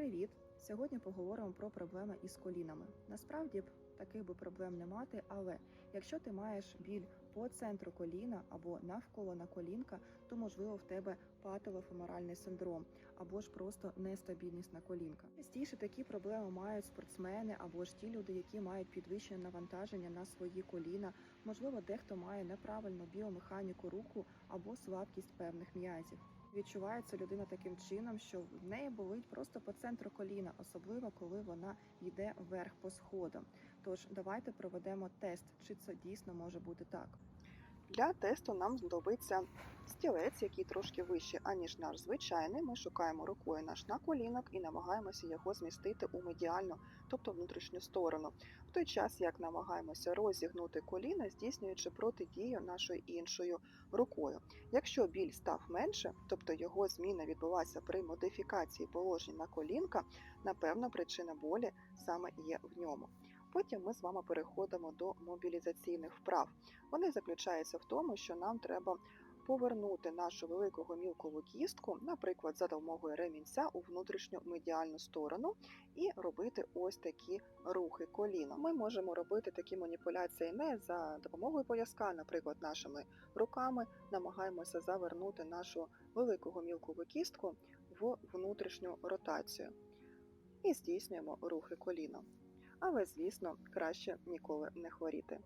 Привіт! Сьогодні поговоримо про проблеми із колінами. Насправді б таких би проблем не мати, але якщо ти маєш біль по центру коліна або навколо на колінка, то можливо в тебе пателофеморальний синдром або ж просто нестабільність на колінка. Частіше такі проблеми мають спортсмени або ж ті люди, які мають підвищене навантаження на свої коліна. Можливо, дехто має неправильну біомеханіку руку або слабкість певних м'язів. Відчувається людина таким чином, що в неї болить просто по центру коліна, особливо коли вона йде вверх по сходам. Тож давайте проведемо тест, чи це дійсно може бути так. Для тесту нам знадобиться стілець, який трошки вищий, аніж наш звичайний. Ми шукаємо рукою наш наколінок і намагаємося його змістити у медіальну, тобто внутрішню сторону. В той час, як намагаємося розігнути коліна, здійснюючи протидію нашою іншою рукою. Якщо біль став менше, тобто його зміна відбулася при модифікації положень на колінка, напевно, причина болі саме є в ньому. Потім ми з вами переходимо до мобілізаційних вправ. Вони заключаються в тому, що нам треба повернути нашу велику гомілкову кістку, наприклад, за допомогою ремінця у внутрішню медіальну сторону, і робити ось такі рухи коліна. Ми можемо робити такі маніпуляції не за допомогою пояска, наприклад, нашими руками намагаємося завернути нашу велику гомілкову кістку в внутрішню ротацію і здійснюємо рухи коліна. Але, звісно, краще ніколи не хворіти.